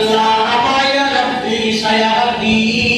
يا ربي سيهدين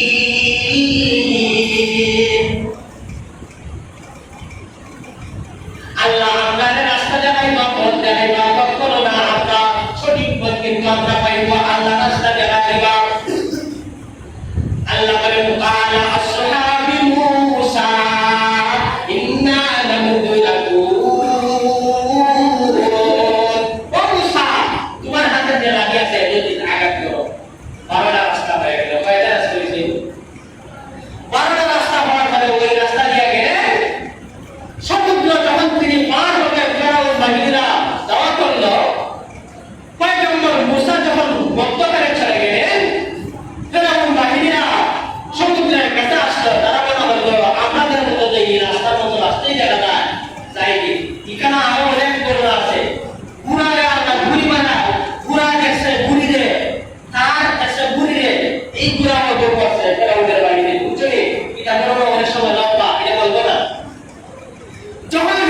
যখন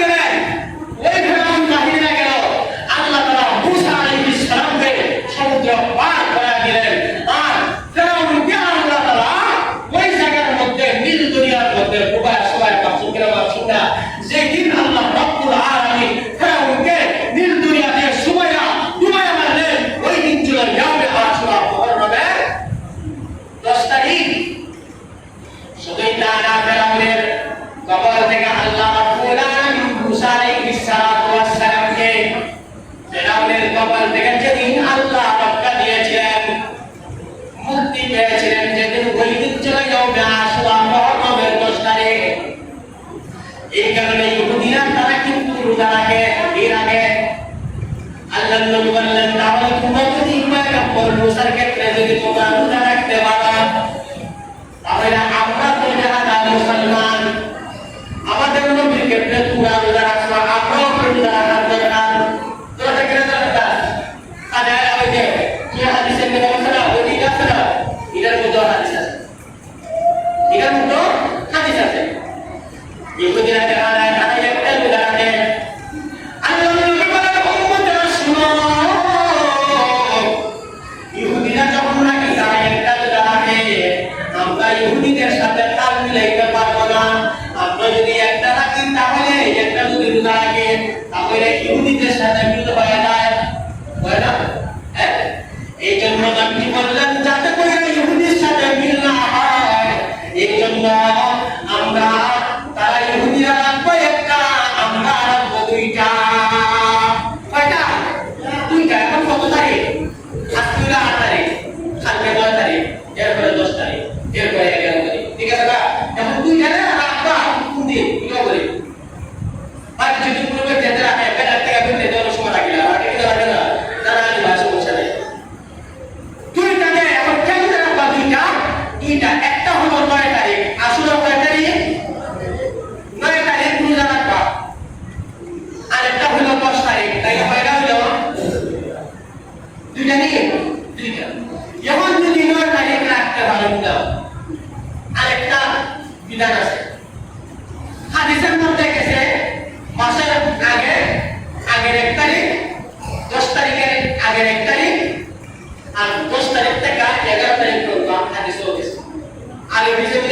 আল্লাহ নবী বললেন, তাহলে তোমরা যদি ইমান কাপড় রোজার ক্ষেত্রে যদি তোমরা রোজা রাখতে পারো, তাহলে আমরা তো যারা মুসলমান। আমাদের নবীর ক্ষেত্রে তোমরা রোজা রাখছো, আমরাও রোজা রাখার দরকার। তোরা সেখানে দরকার তাহলে আমি কি হাদিসের ইহুদিদের সাথে তাল মিলাইতে পারবে আগের এক তারিখ, দশ তারিখের আগের এক তারিখ, আর দশ তারিখ থেকে এগারো তারিখ করবা হাদিস আগে বিজেপি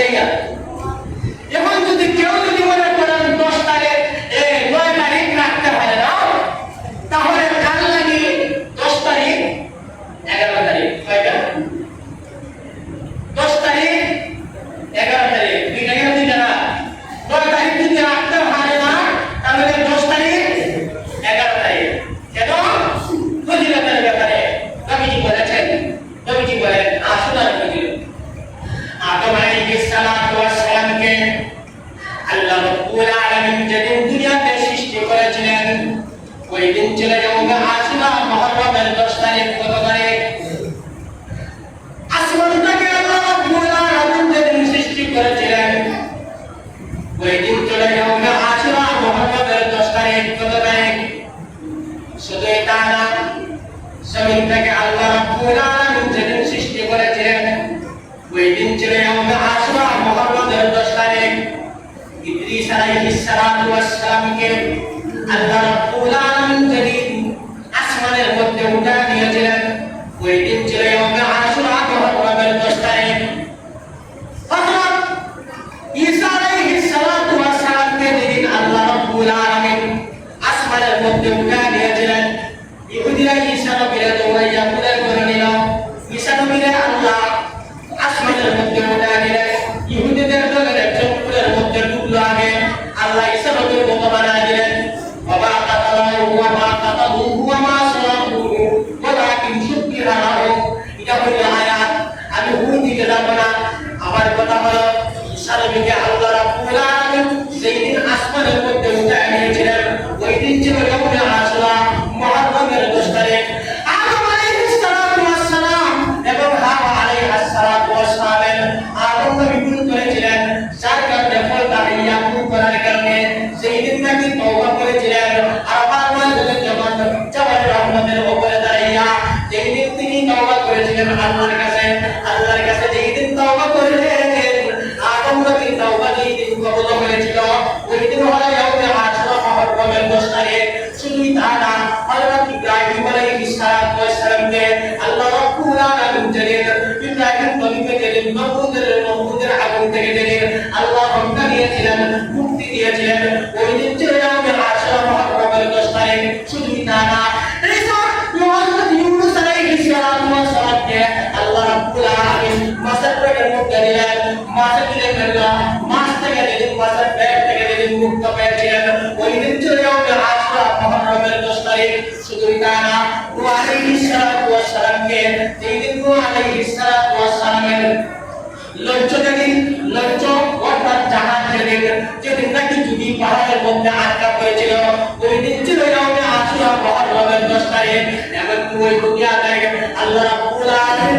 আল্লাহ রাব্বুল আলামিন যিনি আসমানের মধ্যে উঠা নিয়েছিলেন। ওই দিন হারাও এটা হইল আয়াত আমি হুল দিতে যাব না আমার কথা হলো যেই দিন আসমানের মধ্যে উঠায় নিয়েছিলেন ওই দিন ছিল ইয়াউমে আশুরা মুহররমের 10 তারিখ আদম আলাইহিস সালাতু ওয়াস সালাম এবং হাওয়া আলাইহিস সালাতু করেছিলেন যার কারণে কারণে সেই দিন নাকি তওবা করেছিলেন আর আমার মাঝে যখন জবাল রহমতের উপরে তওবা আল্লাহর কাছে আল্লাহর কাছে যেই দিন তওবা করেছিলেন আদম নবী তওবা যেই দিন কবুল হয়েছিল ওই দিন হলো ইয়াউমে আশুরা মুহররমের 10 তারিখ। শুধুই তা না, হযরত ইব্রাহিম আলাইহিস সালাতু ওয়াস আল্লাহ রাব্বুল আলামিন নবুদের আগুন থেকে আল্লাহ রক্ষা দিয়েছিলেন, মুক্তি দিয়েছিলেন মোহরমের দশ তারিখ না ও আলাইহি সালাতু ওয়া সালামকে এই ও আলাইহি সালাতু ওয়া সালামের লজ্জ যেদিন লজ্জ অর্থাৎ জাহাজ যেদিন যেদিন নাকি যদি পাহাড়ের মধ্যে আটকা হয়েছিল ওই দিন ছিল ইয়াউমে আশুরা মোহরমের দশ তারিখ এবং ওই দুনিয়া আল্লাহ রাব্বুল আলামিন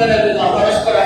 ಪರಸ್ಪರ